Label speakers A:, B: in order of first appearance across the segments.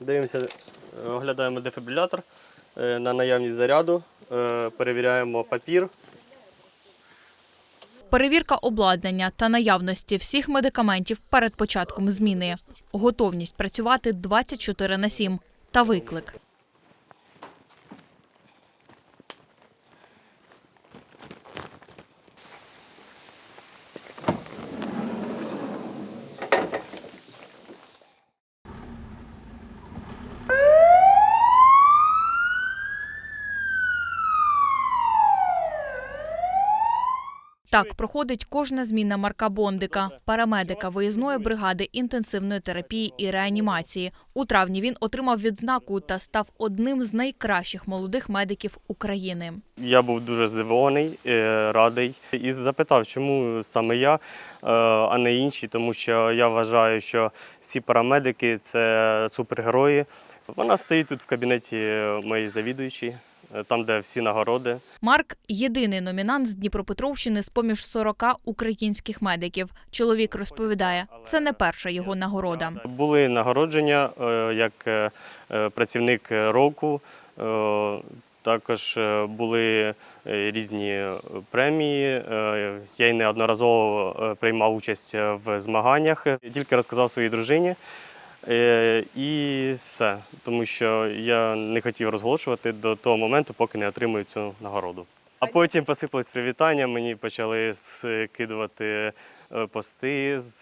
A: Дивимося, е, оглядаємо дефібрилятор е, на наявність заряду, е, перевіряємо папір.
B: Перевірка обладнання та наявності всіх медикаментів перед початком зміни. Готовність працювати 24 на 7 та виклик. Так проходить кожна зміна Марка Бондика, парамедика виїзної бригади інтенсивної терапії і реанімації. У травні він отримав відзнаку та став одним з найкращих молодих медиків України.
A: Я був дуже здивований, е, радий і запитав, чому саме я, е, а не інші, тому що я вважаю, що всі парамедики це супергерої. Вона стоїть тут в кабінеті моєї завідуючої, там, де всі нагороди.
B: Марк єдиний номінант з Дніпропетровщини з поміж 40 українських медиків. Чоловік розповідає, це не перша його нагорода.
A: Були нагородження е, як е, е, працівник року. е, Також е, були е, різні е, премії. Е, Я й неодноразово е, приймав участь е, в змаганнях. Тільки розказав своїй дружині. Е, І все, тому що я не хотів розголошувати до того моменту, поки не отримую цю нагороду. А потім посипались привітання, мені почали скидувати е, пости з,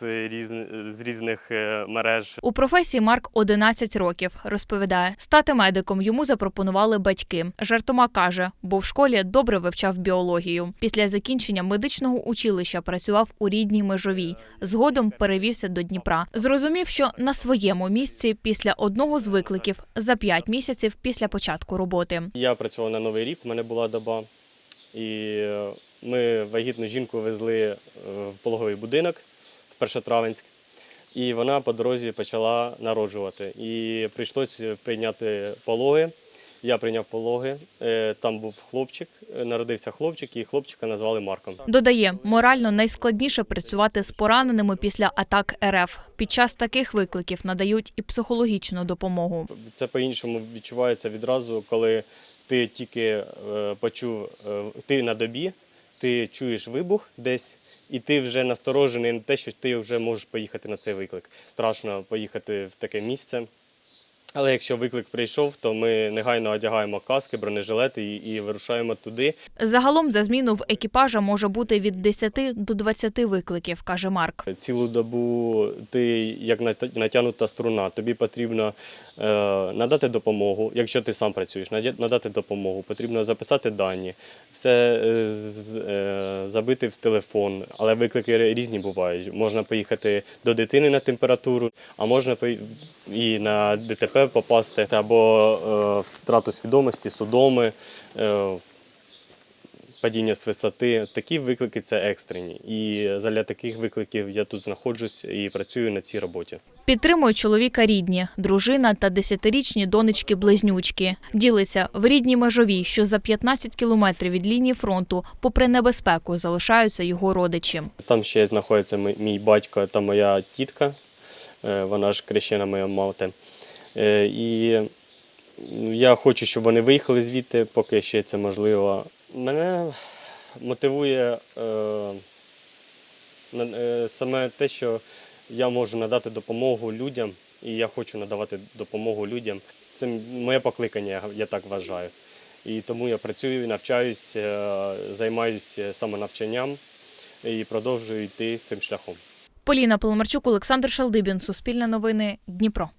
A: з різних е, мереж.
B: У професії Марк 11 років. Розповідає, стати медиком йому запропонували батьки. Жартома каже, бо в школі добре вивчав біологію. Після закінчення медичного училища працював у рідній межовій. Згодом перевівся до Дніпра. Зрозумів, що на своєму місці після одного з викликів за 5 місяців після початку роботи.
A: Я працював на Новий рік, у мене була доба. І е, ми вагітну жінку везли е, в пологовий будинок в Першотравенськ. І вона по дорозі почала народжувати. І прийшлося прийняти пологи. Я прийняв пологи. Е, Там був хлопчик, е, народився хлопчик, і хлопчика назвали Марком.
B: Додає, морально найскладніше працювати з пораненими після атак РФ. Під час таких викликів надають і психологічну допомогу.
A: Це по-іншому відчувається відразу, коли ти тільки е, почув, е, ти на добі, ти чуєш вибух десь, і ти вже насторожений на те, що ти вже можеш поїхати на цей виклик. Страшно поїхати в таке місце. Але якщо виклик прийшов, то ми негайно одягаємо каски, бронежилети і, і вирушаємо туди.
B: Загалом за зміну в екіпажа може бути від 10 до 20 викликів, каже Марк.
A: Цілу добу ти як нат- натягнута струна. Тобі потрібно е, надати допомогу, якщо ти сам працюєш, надати допомогу. Потрібно записати дані, все е, з- е, забити в телефон. Але виклики різні бувають. Можна поїхати до дитини на температуру, а можна і на ДТП попасти, або е, втрату свідомості, судоми. Е, Падіння з висоти, такі виклики це екстрені. І для таких викликів я тут знаходжусь і працюю на цій роботі.
B: Підтримують чоловіка рідні, дружина та десятирічні донечки-близнючки. Ділиться в рідній межовій, що за 15 кілометрів від лінії фронту, попри небезпеку, залишаються його родичі.
A: Там ще знаходиться мій- мій батько та моя тітка, е, вона ж крещена моя мати. Е, І ну, я хочу, щоб вони виїхали звідти, поки ще це можливо. Мене мотивує е, е, саме те, що я можу надати допомогу людям, і я хочу надавати допомогу людям. Це моє покликання, я- так вважаю. І тому я працюю, навчаюсь, е, займаюся самонавчанням і продовжую йти цим шляхом.
B: Поліна Поломарчук, Олександр Шалдибін, Суспільне новини, Дніпро.